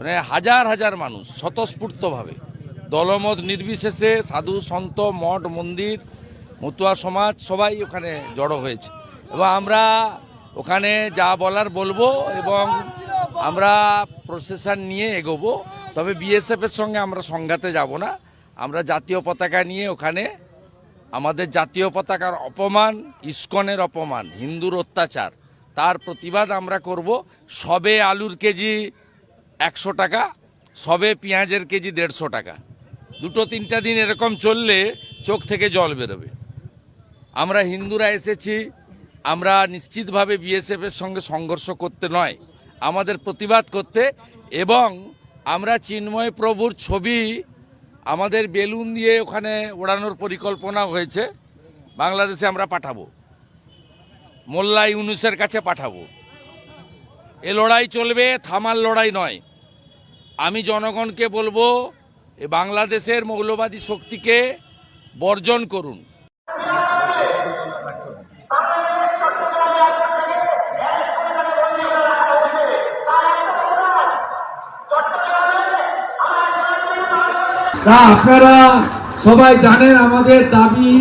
মানে হাজার হাজার মানুষ স্বতঃস্ফূর্তভাবে। দলমত নির্বিশেষে সাধু, সন্ত, মঠ, মন্দির, মতুয়া সমাজ সবাই ওখানে জড়ো হয়েছে। এবং আমরা ওখানে যা বলার বলব এবং আমরা প্রসেশন নিয়ে এগোবো। তবে বিএসএফের সঙ্গে আমরা সংঘাতে যাব না। আমরা জাতীয় পতাকা নিয়ে ওখানে আমাদের জাতীয় পতাকার অপমান, ইস্কনের অপমান, হিন্দুর অত্যাচার, তার প্রতিবাদ আমরা করব। সবে আলুর কেজি একশো টাকা, সবে পেঁয়াজের কেজি দেড়শো টাকা। দুটো তিনটা দিন এরকম চললে চোখ থেকে জল বেরোবে। আমরা হিন্দুরা এসেছি, আমরা নিশ্চিতভাবে বিএসএফের সঙ্গে সংঘর্ষ করতে নয়, আমাদের প্রতিবাদ করতে এবং আমরা চিন্ময় প্রভুর ছবি আমাদের বেলুন দিয়ে ওখানে ওড়ানোর পরিকল্পনা হয়েছে, বাংলাদেশে আমরা পাঠাবো। মোল্লা ইউনুসের কাছে পাঠাবো। এ লড়াই চলবে, থামার লড়াই নয়। আমি জনগণকে বলব বাংলাদেশের মৌলবাদী শক্তিকে বর্জন করুন। আপনারা সবাই জানেন আমাদের দাবি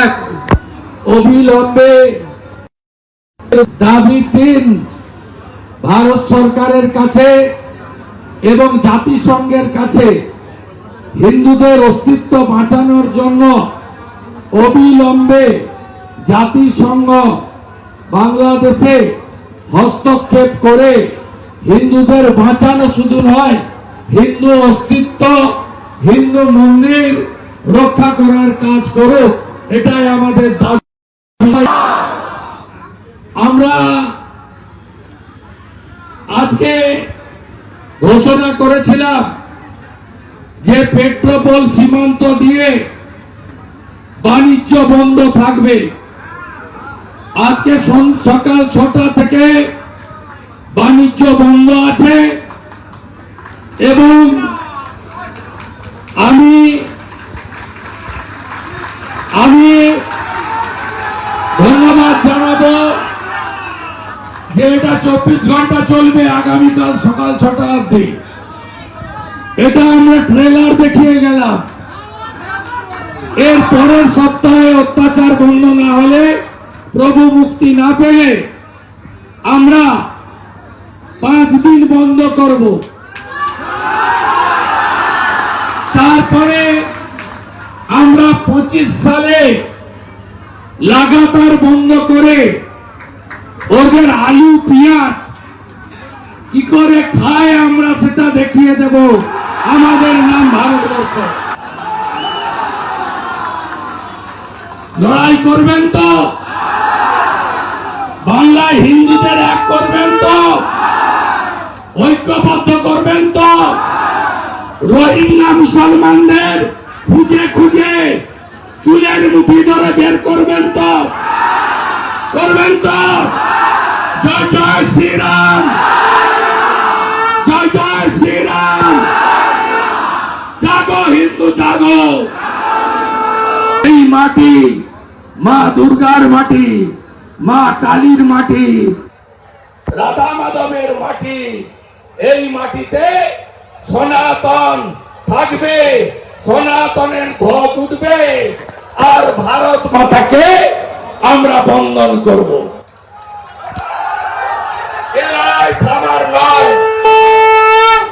এক, অবিলম্বে দাবি তিন, ভারত সরকারের কাছে এবং জাতিসংঘের কাছে হিন্দুদের অস্তিত্ব বাঁচানোর জন্য অবিলম্বে জাতিসংঘ বাংলাদেশে হস্তক্ষেপ করে হিন্দুদের বাঁচানো শুধু নয়, হিন্দু অস্তিত্ব, হিন্দু মন্দির রক্ষা করার কাজ করুক, এটাই আমাদের আমরা আজকে ঘোষণা করেছিলাম যে পেট্রোপল সীমান্ত দিয়ে বাণিজ্য বন্ধ থাকবে। আজকে সকাল ছটা থেকে বাণিজ্য বন্ধ আছে এবং আমি এটা চব্বিশ ঘণ্টা চলবে আগামীকাল সকাল ছটা অব্দি এটা আমরা ট্রেলার দেখিয়ে গেলাম। এর পরের সপ্তাহে অত্যাচার বন্ধ না হলে প্রভু মুক্তি না পেলে আমরা পাঁচ দিন বন্ধ করব। তারপরে আমরা পঁচিশ সালে লাগাতার বন্ধ করে ওদের আলু, পেঁয়াজ। কি করে খায় আমরা সেটা দেখিয়ে দেব। আমাদের নাম ভারতবর্ষ। লড়াই করবেন তো? বাংলায় হিন্দুদের এক করবেন তো? ঐক্যবদ্ধ করবেন তো? রোহিঙ্গা মুসলমানদের খুঁজে খুঁজে চুলের মুঠি ধরে বের করবেন তো? করবেন তো? জয় জয় শ্রীরাম। জয় জয় শ্রীরাম। জাগো হিন্দু, জাগো। এই মাটি, মা দুর্গার মাটি, মা কালীর মাটি, রাধা মাধবের মাটি, এই মাটিতে সনাতন থাকবে, সনাতনের ধ্বজ উঠবে, আর ভারত মাতাকে আমরা বন্দন করব। লড়াই থামার নয়।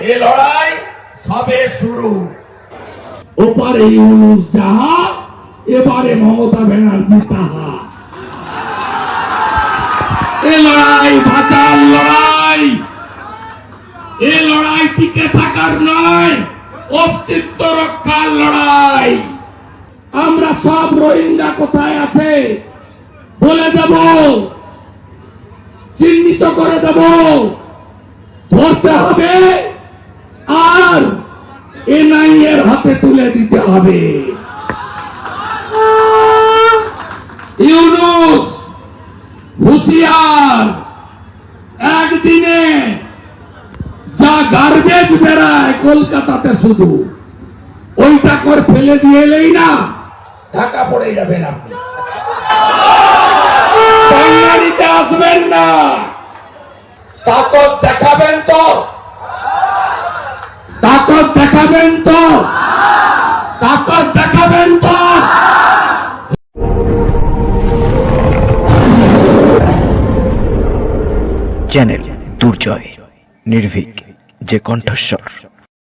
এ লড়াই সবে শুরু। ওপারে ইউনুস যাহা, এবারে মমতা ব্যানার্জি তাহা। এ লড়াই বাঁচার লড়াই। এ লড়াই টিকে থাকার নয়, অস্তিত্ব রক্ষার লড়াই। আমরা সব রোহিঙ্গা কোথায় আছে? বলে দেব। চিহ্নিত করে দেব। ধরতে হবে আর এনআই এর হাতে তুলে দিতে হবে। ইউনুস, হুশিয়ার, একদিনে যা গার্বেজ বেড়ায় কলকাতাতে শুধু, ওইটা কর ফেলে দিয়ে এলেই না, ঢাকা পড়ে যাবেন আপনি। বাঙালিতে আসবেন না। তাকত দেখাবেন তো। তাকত দেখাবেন তো। তাকত দেখাবেন তো। চ্যানেল দুর্জয় নির্ভীক যে কণ্ঠস্বর।